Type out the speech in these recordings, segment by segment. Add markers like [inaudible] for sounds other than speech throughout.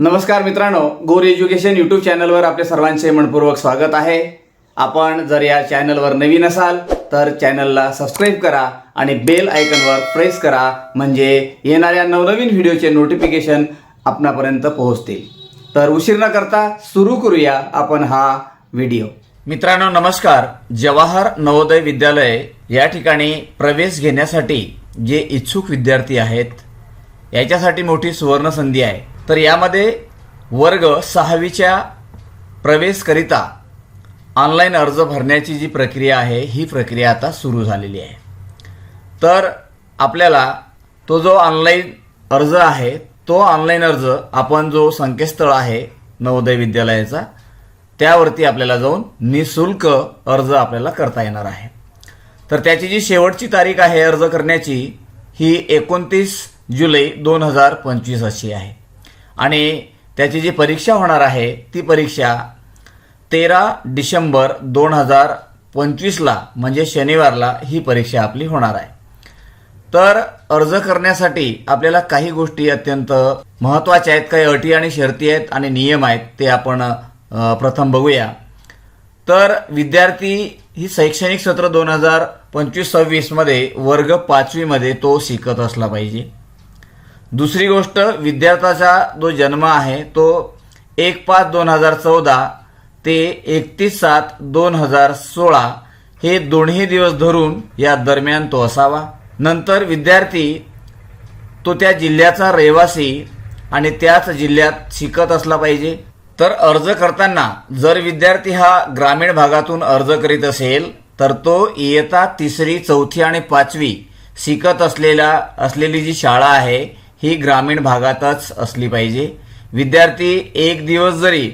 नमस्कार मित्रांनो गोर एज्युकेशन यूट्यूब चॅनलवर आपले सर्वांचे मनपूर्वक स्वागत आहे. आपण जर या चॅनलवर नवीन असाल तर चॅनलला सबस्क्राईब करा आणि बेल आयकनवर प्रेस करा म्हणजे येणाऱ्या नवनवीन व्हिडिओचे नोटिफिकेशन आपणापर्यंत पोहोचतील. तर उशीर न करता सुरू करूया आपण हा व्हिडिओ मित्रांनो नमस्कार. जवाहर नवोदय विद्यालय या ठिकाणी प्रवेश घेण्यासाठी जे इच्छुक विद्यार्थी आहेत याच्यासाठी मोठी सुवर्ण संधी आहे. तर यामध्ये वर्ग सहावीच्या प्रवेशकरिता ऑनलाईन अर्ज भरण्याची जी प्रक्रिया आहे ही प्रक्रिया आता सुरू झालेली आहे. तर आपल्याला तो जो ऑनलाईन अर्ज आहे तो ऑनलाईन अर्ज आपण जो संकेतस्थळ आहे नवोदय विद्यालयाचा त्यावरती आपल्याला जाऊन निशुल्क अर्ज आपल्याला करता येणार आहे. तर त्याची जी शेवटची तारीख आहे अर्ज करण्याची ही एकोणतीस जुलै दोन हजार पंचवीस अशी आहे. आणि त्याची जी परीक्षा होणार आहे ती परीक्षा तेरा डिसेंबर दोन हजार पंचवीसला म्हणजे शनिवारला ही परीक्षा आपली होणार आहे. तर अर्ज करण्यासाठी आपल्याला काही गोष्टी अत्यंत महत्त्वाच्या आहेत काही अटी आणि शर्ती आहेत आणि नियम आहेत ते आपण प्रथम बघूया. तर विद्यार्थी ही शैक्षणिक सत्र दोन हजार पंचवीस सव्वीसमध्ये वर्ग पाचवीमध्ये तो शिकत असला पाहिजे. दुसरी गोष्ट विद्यार्थ्याचा जो जन्म आहे तो एक पाच दोन हजार चौदा ते एकतीस सात दोन हजार सोळा हे दोन्ही दिवस धरून या दरम्यान तो असावा. नंतर विद्यार्थी तो त्या जिल्ह्याचा रहिवासी आणि त्याच जिल्ह्यात शिकत असला पाहिजे. तर अर्ज करताना जर विद्यार्थी हा ग्रामीण भागातून अर्ज करीत असेल तर तो इयता तिसरी चौथी आणि पाचवी शिकत असलेला असलेली जी शाळा आहे ही ग्रामीण भागातच असली पाहिजे. विद्यार्थी एक दिवस जरी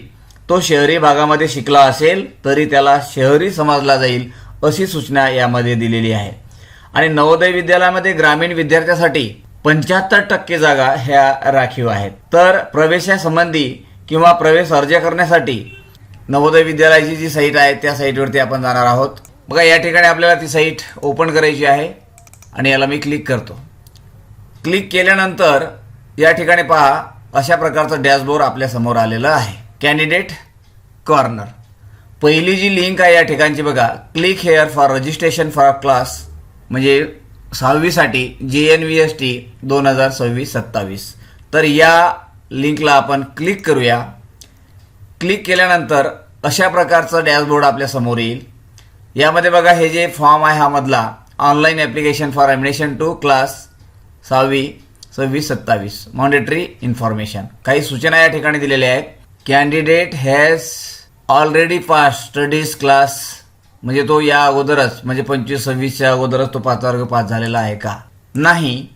तो शहरी भागामध्ये शिकला असेल तरी त्याला शहरी समजला जाईल अशी सूचना यामध्ये दिलेली आहे. आणि नवोदय विद्यालयामध्ये ग्रामीण विद्यार्थ्यासाठी पंच्याहत्तर टक्के जागा ह्या राखीव आहेत. तर प्रवेशासंबंधी किंवा प्रवेश अर्ज करण्यासाठी नवोदय विद्यालयाची जी साईट आहे त्या साईटवरती आपण जाणार आहोत. बघा या ठिकाणी आपल्याला ती साईट ओपन करायची आहे. आणि याला मी क्लिक करतो. क्लिक केल्यानंतर या ठिकाणी पहा अशा प्रकारचं डॅशबोर्ड आपल्यासमोर आलेलं आहे. Candidate corner. पहिली जी लिंक आहे या ठिकाणची बघा click here for registration for class म्हणजे सहावीसाठी जे एन व्ही एस टी दोन हजार सव्वीस सत्तावीस. तर या लिंकला आपण क्लिक करूया. क्लिक केल्यानंतर अशा प्रकारचं डॅशबोर्ड आपल्यासमोर येईल. यामध्ये बघा हे जे फॉर्म आहे हा मधला online application for admission to class सहावी सव्वीस सत्तावीस. मॉनिटरी इन्फॉर्मेशन काही सूचना या ठिकाणी दिलेल्या आहेत. Candidate has already pass studies class म्हणजे तो या अगोदरच म्हणजे पंचवीस सव्वीसच्या अगोदरच तो पाच वर्ग पास झालेला आहे का? नाही.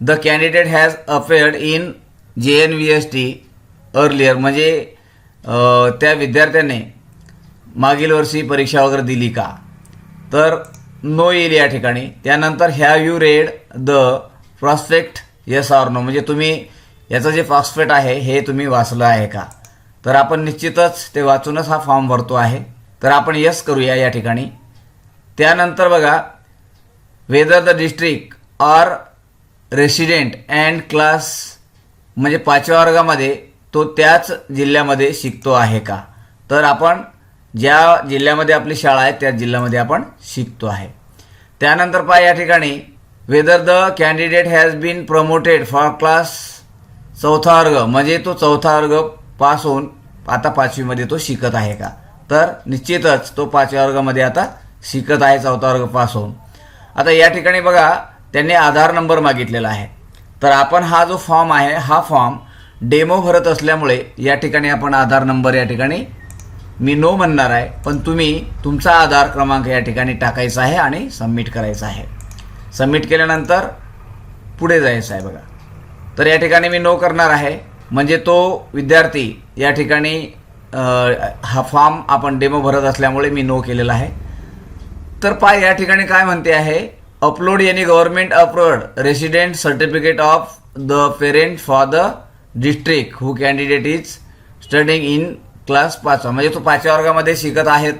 The candidate has appeared in J N V S T earlier म्हणजे त्या विद्यार्थ्याने मागील वर्षी परीक्षा वगैरे दिली का? तर नो येईल या ठिकाणी. त्यानंतर have you read the prospect yes or no म्हणजे तुम्ही याचं जे प्रॉस्पेक्ट आहे हे तुम्ही वाचलं आहे का? तर आपण निश्चितच ते वाचूनच हा फॉर्म भरतो आहे. तर आपण यस करूया या ठिकाणी. त्यानंतर बघा whether the district or resident and class म्हणजे पाचव्या वर्गामध्ये तो त्याच जिल्ह्यामध्ये शिकतो आहे का? तर आपण ज्या जिल्ह्यामध्ये आपली शाळा आहे त्या जिल्ह्यामध्ये आपण शिकतो आहे. त्यानंतर पहा या ठिकाणी whether the candidate has been promoted for class चौथा वर्ग म्हणजे तो चौथा वर्ग पास होऊन आता पाचवीमध्ये तो शिकत आहे का? तर निश्चितच तो पाचव्या वर्गामध्ये आता शिकत आहे चौथा वर्ग पास होऊन. आता या ठिकाणी बघा त्यांनी आधार नंबर मागितलेला आहे. तर आपण हा जो फॉर्म आहे हा फॉर्म डेमो भरत असल्यामुळे या ठिकाणी आपण आधार नंबर या ठिकाणी मी नो म्हणणार आहे पण तुम्ही तुमचा आधार क्रमांक या ठिकाणी टाकायचा आहे आणि सबमिट करायचा आहे. सबमिट केल्यानंतर पुढे जायचं आहे बघा. तर या ठिकाणी मी नो करणार आहे. म्हणजे तो विद्यार्थी या ठिकाणी हा फॉर्म आपण डेमो भरत असल्यामुळे मी नो केलेला आहे. तर पाय या ठिकाणी काय म्हणते आहे? अपलोड यांनी government approved resident certificate of the parent for the district who candidate is studying in class पाचवा. म्हणजे तो पाचव्या वर्गामध्ये शिकत आहेत.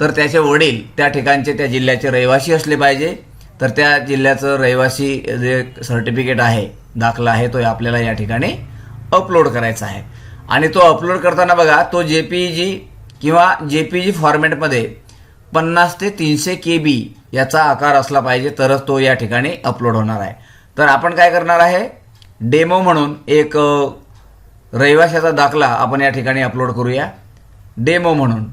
तर त्याचे वडील त्या ठिकाणचे त्या जिल्ह्याचे रहिवासी असले पाहिजे. तर त्या जिल्ह्याचं रहिवासी जे सर्टिफिकेट आहे दाखला आहे तो आपल्याला या ठिकाणी अपलोड करायचा आहे. आणि तो अपलोड करताना बघा तो जे पी जी किंवा जे पी जी फॉर्मॅटमध्ये पन्नास ते तीनशे के बी याचा आकार असला पाहिजे तरच तो या ठिकाणी अपलोड होणार आहे. तर आपण काय करणार आहे? डेमो म्हणून एक रहिवाशाचा दाखला आपण या ठिकाणी अपलोड करूया. डेमो म्हणून.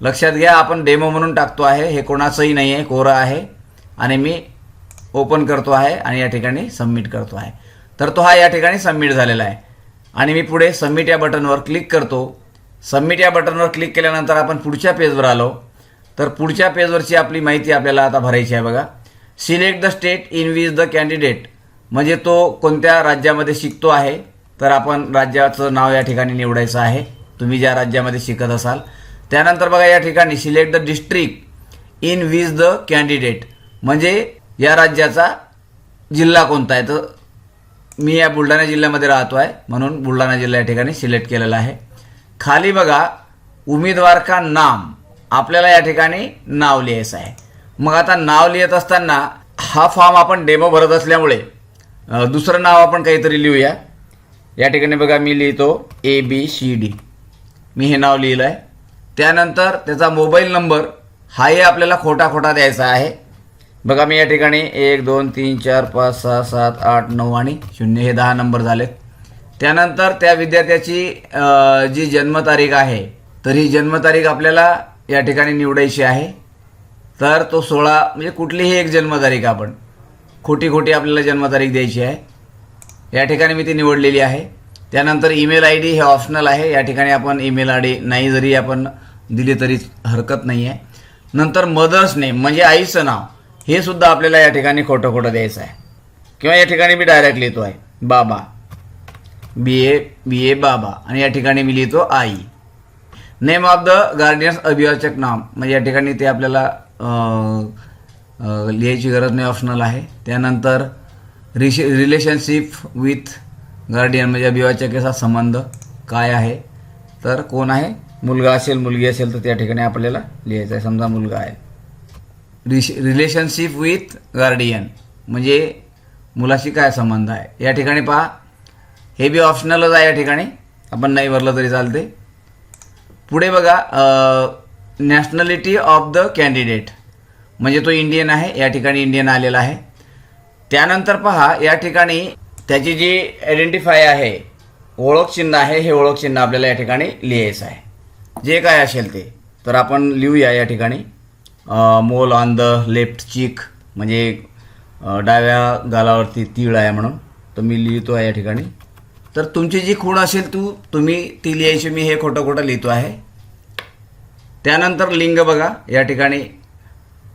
लक्षात घ्या आपण डेमो म्हणून टाकतो आहे. हे कोणाचंही नाही आहे कोरं आहे. आणि मी ओपन करतो आहे आणि या ठिकाणी सबमिट करतो आहे. तर तो हा या ठिकाणी सबमिट झालेला आहे. आणि मी पुढे सबमिट या बटनवर क्लिक करतो. सबमिट या बटनवर क्लिक केल्यानंतर आपण पुढच्या पेजवर आलो. तर पुढच्या पेजवरची आपली माहिती आपल्याला आता भरायची आहे बघा. Select the state in which the candidate म्हणजे तो कोणत्या राज्यामध्ये शिकतो आहे. तर आपण राज्याचं नाव या ठिकाणी निवडायचं आहे. तुम्ही ज्या राज्यामध्ये शिकत असाल. त्यानंतर बघा या ठिकाणी select the district in which the candidate म्हणजे या राज्याचा जिल्हा कोणता आहे? तर मी या बुलढाणा जिल्ह्यामध्ये राहतो आहे म्हणून बुलढाणा जिल्हा या ठिकाणी सिलेक्ट केलेला आहे. खाली बघा उमेदवार का नाम? आपल्याला या ठिकाणी नाव लिहायचं आहे. मग आता नाव लिहित असताना हा फॉर्म आपण डेमो भरत असल्यामुळे दुसरं नाव आपण काहीतरी लिहूया. या ठिकाणी बघा मी लिहितो ए बी सी डी मी हे नाव लिहिलं आहे त्यानंतर त्याचा मोबाईल नंबर हाही आपल्याला खोटा खोटा द्यायचा आहे. बघा मी या ठिकाणी एक दोन तीन चार पाच सहा सात आठ नऊ आणि शून्य हे दहा नंबर झालेत. त्यानंतर त्या विद्यार्थ्याची जी जन्मतारीख आहे तर ही जन्मतारीख आपल्याला या ठिकाणी निवडायची आहे. तर तो सोळा म्हणजे कुठलीही एक जन्मतारीख आपण खोटी खोटी आपल्याला जन्मतारीख द्यायची आहे. या ठिकाणी मी ती निवडलेली आहे. त्यानंतर ईमेल आय डी हे ऑप्शनल आहे. या ठिकाणी आपण ईमेल आय डी नाही जरी आपण दिली तरी हरकत नाही आहे नंतर मदर्स नेम म्हणजे आईचं नाव. हे सुद्धा आपल्याला या ठिकाणी खोटं खोटं द्यायचं आहे. किंवा या ठिकाणी मी डायरेक्ट लिहितो आहे. बाबा. बी ए बी ए बाबा. आणि या ठिकाणी मी लिहितो आई. नेम ऑफ द गार्डियन्स अभिवाचक नाम. म्हणजे या ठिकाणी ते आपल्याला लिहायची गरज नाही ऑप्शनल आहे. त्यानंतर रिशे रिलेशनशिप विथ गार्डियन म्हणजे अभिवाचकाचा संबंध काय आहे? तर कोण आहे? मुलगा असेल मुलगी असेल तर त्या ठिकाणी आपल्याला लिहायचं आहे. समजा मुलगा आहे. रिश रिलेशनशिप विथ गार्डियन म्हणजे मुलाशी काय संबंध आहे? या ठिकाणी पहा. हे बी ऑप्शनलच आहे या ठिकाणी. आपण नाही भरलं तरी चालते पुढे बघा नॅशनॅलिटी ऑफ द कॅन्डिडेट म्हणजे तो इंडियन आहे या ठिकाणी इंडियन आलेला आहे. त्यानंतर पहा या ठिकाणी त्याची जी आयडेंटिफाय आहे ओळख चिन्ह आहे हे ओळखचिन्ह आपल्याला या ठिकाणी लिहायचं आहे. जे काय असेल ते. तर आपण लिहूया या ठिकाणी. मोल ऑन द लेफ्ट चीक म्हणजे डाव्या गालावरती तीळ आहे म्हणून. तर मी लिहितो आहे या ठिकाणी. तर तुमची जी खूण असेल तू तुम्ही ती लिहायची मी हे खोटं खोटं लिहितो आहे. त्यानंतर लिंग बघा या ठिकाणी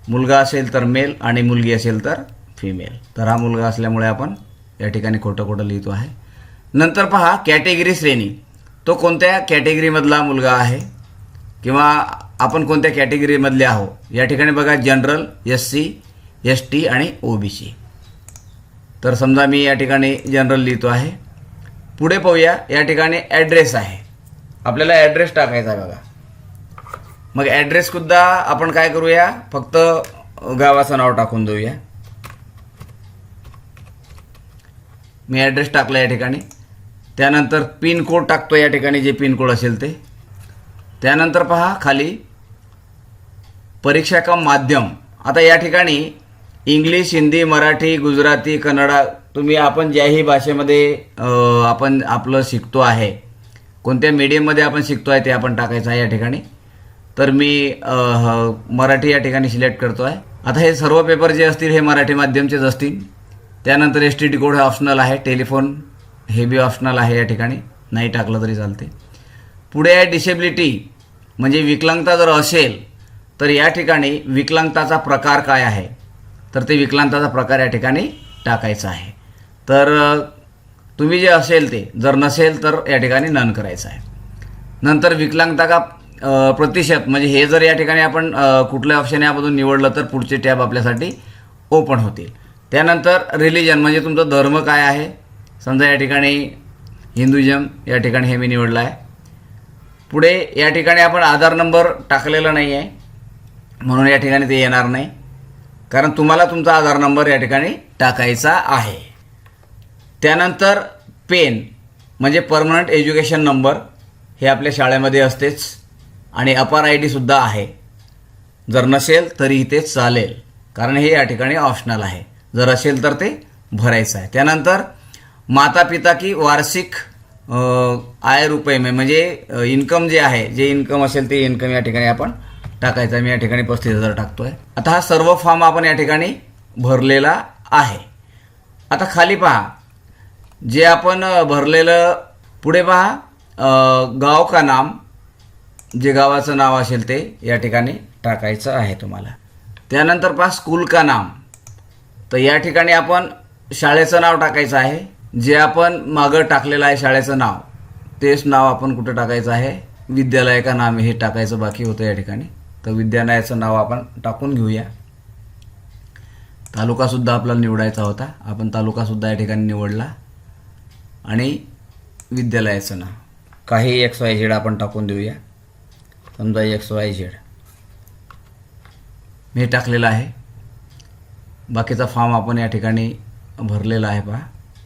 मुलगा असेल तर मेल आणि मुलगी असेल तर फिमेल तर हा मुलगा असल्यामुळे आपण या ठिकाणी खोटं खोटं लिहितो आहे. नंतर पहा कॅटेगरी श्रेणी. तो कोणत्या कॅटेगरीमधला मुलगा आहे? किंवा आपण कोणत्या कॅटेगरीमधले आहो? या ठिकाणी बघा general S C S T आणि ओ बी सी तर समजा मी या ठिकाणी जनरल लिहितो आहे. पुढे पाहूया या ठिकाणी ॲड्रेस आहे. आपल्याला ॲड्रेस टाकायचा आहे बघा. मग ॲड्रेससुद्धा आपण काय करूया? फक्त गावाचं नाव टाकून देऊया. मी ॲड्रेस टाकला या ठिकाणी. त्यानंतर पिनकोड टाकतो या ठिकाणी जे पिनकोड असेल ते. त्यानंतर पहा खाली. परीक्षा का माध्यम? आता या ठिकाणी इंग्लिश हिंदी मराठी गुजराती कन्नडा तुम्ही आपण ज्याही भाषेमध्ये आपण आपलं शिकतो आहे कोणत्या मीडियममध्ये आपण शिकतो आहे ते आपण टाकायचं आहे या ठिकाणी. तर मी मराठी या ठिकाणी सिलेक्ट करतो आहे. आता हे सर्व पेपर जे असतील हे मराठी माध्यमचेच असतील. त्यानंतर एस टी डी कोड हे ऑप्शनल आहे टेलिफोन हे बी ऑप्शनल आहे या ठिकाणी. नाही टाकलं तरी चालते. पुढे आहे डिसेबिलिटी म्हणजे विकलांगता जर असेल तर या ठिकाणी विकलांगताचा प्रकार काय आहे? तर ते विकलांगताचा प्रकार या ठिकाणी टाकायचा आहे. तर तुम्ही जे असेल ते जर नसेल तर या ठिकाणी नन करायचं आहे. नंतर विकलांगता का प्रतिशत म्हणजे हे जर या ठिकाणी आपण कुठल्या ऑप्शन यामधून निवडलं तर पुढचे टॅब आपल्यासाठी ओपन होतील. त्यानंतर रिलिजन म्हणजे तुमचा धर्म काय आहे? समजा या ठिकाणी हिंदुजम या ठिकाणी हे मी निवडलं आहे. पुढे या ठिकाणी आपण आधार नंबर टाकलेला नाही आहे म्हणून या ठिकाणी ते येणार नाही. कारण तुम्हाला तुमचा आधार नंबर या ठिकाणी टाकायचा आहे. त्यानंतर पेन म्हणजे परमनंट एज्युकेशन नंबर हे आपल्या शाळेमध्ये असतेच. आणि अपार आय डीसुद्धा आहे. जर नसेल तरी ते चालेल. कारण हे या ठिकाणी ऑप्शनल आहे. जर असेल तर ते भरायचं आहे. त्यानंतर माता पिता की वार्षिक आय रुपये में म्हणजे इन्कम जे आहे जे इन्कम असेल ते इन्कम या ठिकाणी आपण टाकायचं. आहे मी या ठिकाणी पस्तीस हजार टाकतोय. आता हा सर्व फॉर्म आपण या ठिकाणी भरलेला आहे. आता खाली पहा. जे आपण भरलेलं पुढे पहा. गाव का नाम? जे गावाचं नाव असेल ते या ठिकाणी टाकायचं आहे तुम्हाला. त्यानंतर पहा स्कूल का नाम? तर या ठिकाणी आपण शाळेचं नाव टाकायचं आहे. जे आपण मागं टाकलेलं आहे शाळेचं नाव तेच नाव आपण कुठं टाकायचं आहे? विद्यालय का नाम हे टाकायचं बाकी होतं या ठिकाणी? तर विद्यालयाचं नाव आपण टाकून घेऊया. तालुकासुद्धा आपल्याला निवडायचा होता. आपण तालुकासुद्धा या ठिकाणी निवडला. आणि विद्यालयाचं नाव. काही एक्स वाय झेड आपण टाकून देऊया. समजा एक्स वाय झेड मी हे टाकलेलं आहे. बाकीचा फॉर्म आपण या ठिकाणी भरलेला आहे पहा.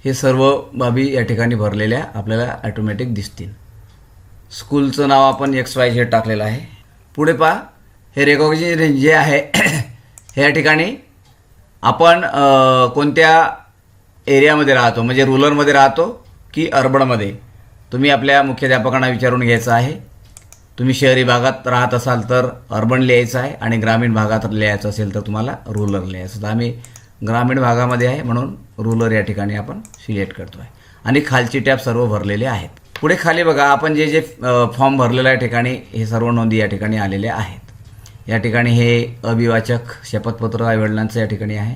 हे सर्व बाबी या ठिकाणी भरलेल्या आपल्याला ॲटोमॅटिक दिसतील. स्कूलचं नाव आपण एक्स वाय झेड टाकलेलं आहे. पुढे पहा हे रेकॉग्निशन जे आहे [clears throat] हे या ठिकाणी आपण कोणत्या एरियामध्ये राहतो? म्हणजे रुरलमध्ये राहतो की अर्बनमध्ये तुम्ही आपल्या मुख्याध्यापकांना विचारून घ्यायचं आहे. तुम्ही शहरी भागात राहत असाल तर अर्बन लिहायचं आहे आणि ग्रामीण भागात लिहायचं असेल तर तुम्हाला रुरल लिहायचं तर आम्ही ग्रामीण भागामध्ये आहे म्हणून रुलर या ठिकाणी आपण सिलेक्ट करतो आहे आणि खालची टॅब सर्व भरलेले आहेत. पुढे खाली बघा आपण जे जे फॉर्म भरलेलं आहे ठिकाणी हे सर्व नोंदी या ठिकाणी आलेल्या आहेत. या ठिकाणी हे अभिवाचक शपथपत्र आईवडिलांचं या ठिकाणी आहे.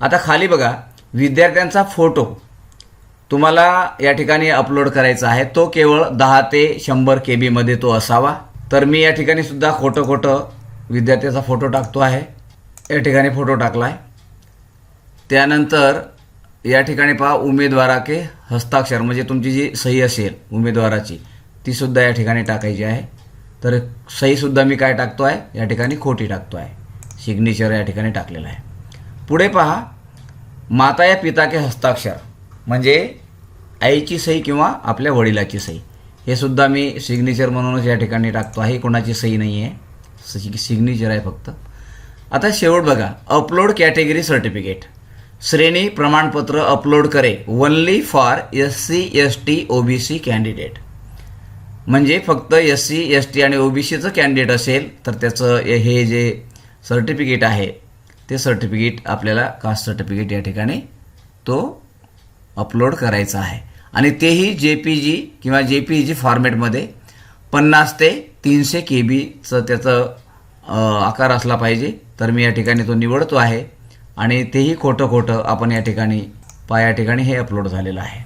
आता खाली बघा विद्यार्थ्यांचा फोटो. तुम्हाला या ठिकाणी अपलोड करायचा आहे. तो केवळ दहा ते शंभर के बीमध्ये तो असावा. तर मी या ठिकाणी सुद्धा खोटं खोटं विद्यार्थ्याचा फोटो टाकतो आहे. या ठिकाणी फोटो टाकला आहे त्यानंतर या ठिकाणी पहा उमेदवाराके हस्ताक्षर म्हणजे तुमची जी सही असेल उमेदवाराची ती सुद्धा या ठिकाणी टाकायची आहे. तर सहीसुद्धा मी काय टाकतो आहे? या ठिकाणी खोटी टाकतो आहे. सिग्नेचर या ठिकाणी टाकलेलं आहे. पुढे पहा माता या पिता के हस्ताक्षर म्हणजे आईची सही किंवा आपल्या वडिलाची सही. हे सुद्धा मी सिग्नेचर म्हणूनच या ठिकाणी टाकतो आहे. कोणाची सही नाही आहे. सिग्नेचर आहे फक्त. आता शेवट बघा अपलोड कॅटेगरी सर्टिफिकेट श्रेणी प्रमाणपत्र अपलोड करे. Only for S C S T O B C candidate म्हणजे फक्त एस सी एस टी आणि ओ बी सीचं कॅन्डिडेट असेल तर त्याचं हे जे सर्टिफिकेट आहे ते सर्टिफिकेट आपल्याला कास्ट सर्टिफिकेट या ठिकाणी तो अपलोड करायचा आहे. आणि तेही जे पी जी किंवा जे पी जी फॉर्मॅटमध्ये पन्नास ते तीनशे के बीचं त्याचं आकार असला पाहिजे तर मी या ठिकाणी तो निवडतो आहे. आणि तेही खोटं खोटं आपण या ठिकाणी पा या ठिकाणी हे अपलोड झालेलं आहे.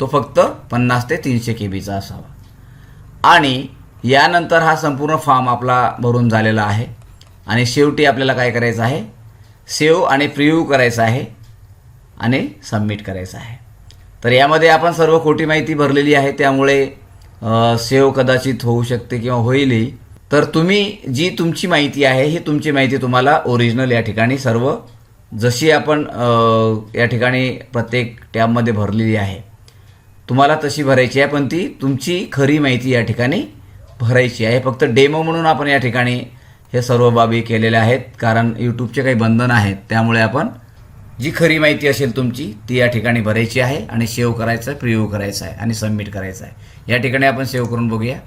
तो फक्त पन्नास ते तीनशे के बीचा असावा. आणि यानंतर हा संपूर्ण फॉर्म आपला भरून झालेला आहे. आणि शेवटी आपल्याला काय करायचं आहे? सेव्ह आणि प्रिव्ह्यू करायचं आहे आणि सबमिट करायचं आहे. तर यामध्ये आपण सर्व खोटी माहिती भरलेली आहे. त्यामुळे सेव्ह कदाचित होऊ शकते किंवा होईलही. तर तुम्ही जी तुमची माहिती आहे ही तुमची माहिती तुम्हाला ओरिजिनल या ठिकाणी सर्व जशी आपण या ठिकाणी प्रत्येक टॅबमध्ये भरलेली आहे तुम्हाला तशी भरायची आहे पण ती तुमची खरी माहिती या ठिकाणी भरायची आहे. फक्त डेमो म्हणून आपण या ठिकाणी हे सर्व बाबी केलेल्या आहेत कारण यूट्यूबचे काही बंधन आहेत त्यामुळे आपण जी खरी माहिती असेल तुमची ती या ठिकाणी भरायची आहे आणि सेव्ह करायचं आहे प्रिव्ह्यू करायचं आहे आणि सबमिट करायचं आहे. या ठिकाणी आपण सेव्ह करून बघूया.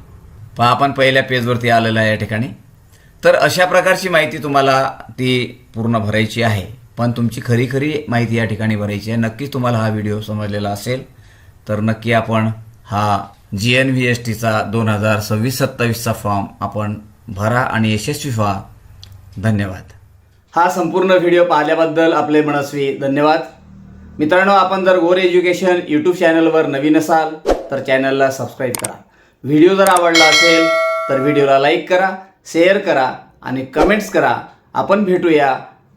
पहा आपण पहिल्या पेजवरती आलेलं आहे या ठिकाणी. तर अशा प्रकारची माहिती तुम्हाला ती पूर्ण भरायची आहे. पण तुमची खरी खरी माहिती या ठिकाणी भरायची आहे. नक्कीच तुम्हाला हा व्हिडिओ समजलेला असेल. तर नक्की आपण हा जी एन व्ही एस टीचा दोन हजार सव्वीस सत्तावीसचा फॉर्म आपण भरा आणि यशस्वी व्हा. धन्यवाद. हा संपूर्ण व्हिडिओ पाहिल्याबद्दल आपले मनस्वी धन्यवाद. मित्रांनो आपण जर गोर एज्युकेशन यूट्यूब चॅनलवर नवीन असाल तर चॅनलला सबस्क्राईब करा. व्हिडिओ जर आवडला असेल तर व्हिडिओला लाईक करा शेअर करा आणि कमेंट्स करा. आपण भेटूया